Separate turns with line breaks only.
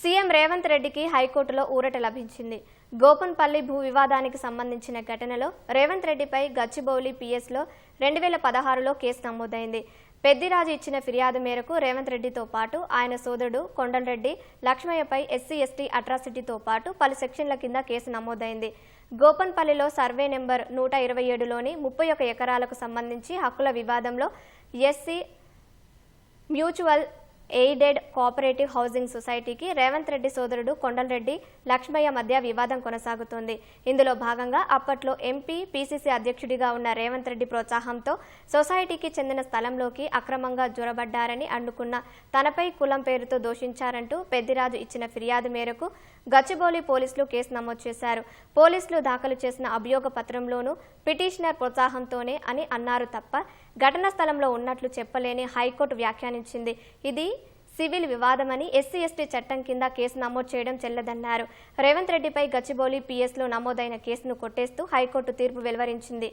CM Revanth రెడ్డికి హైకోర్టులో ఊరట లభించింది. గోపన్పల్లి భూ వివాదానికి సంబంధించిన ఘటనలో రేవంత్ రెడ్డిపై గచ్చిబౌలి పిఎస్లో రెండు వేల పదహారులో కేసు నమోదైంది. పెద్దిరాజు ఇచ్చిన ఫిర్యాదు మేరకు రేవంత్ రెడ్డితో పాటు ఆయన సోదరుడు కొండలరెడ్డి లక్ష్మయ్యపై ఎస్సీ ఎస్టీ అట్రాసిటీతో పాటు పలు సెక్షన్ల కింద కేసు నమోదైంది. గోపన్పల్లిలో సర్వే నెంబర్ నూట ఇరవై ఏడులోని ముప్పై ఒక ఎకరాలకు సంబంధించి హక్కుల వివాదంలో SC mutual aided cooperative housing సొసైటీకి రేవంత్ రెడ్డి సోదరుడు కొండలరెడ్డి లక్ష్మయ్య మధ్య వివాదం కొనసాగుతోంది. ఇందులో భాగంగా అప్పట్లో ఎంపీ పీసీసీ అధ్యక్షుడిగా ఉన్న రేవంత్ రెడ్డి ప్రోత్సాహంతో సొసైటీకి చెందిన స్థలంలోకి అక్రమంగా జొరబడ్డారని అడ్డుకున్న తనపై కులం పేరుతో దోషించారంటూ పెద్దిరాజు ఇచ్చిన ఫిర్యాదు మేరకు గచ్చిబౌలి పోలీసులు కేసు నమోదు చేశారు. పోలీసులు దాఖలు చేసిన అభియోగ పత్రంలోనూ పిటిషనర్ ప్రోత్సాహంతోనే అని అన్నారు తప్ప ఘటనా స్థలంలో ఉన్నట్లు చెప్పలేని హైకోర్టు వ్యాఖ్యానించింది. ఇది సివిల్ వివాదమని ఎస్సీ ఎస్టీ చట్టం కింద కేసు నమోదు చేయడం చెల్లదన్నారు. రేవంత్ రెడ్డిపై గచ్చిబౌలి పీఎస్లో నమోదైన కేసును కొట్టేస్తూ హైకోర్టు తీర్పు వెలువరించింది.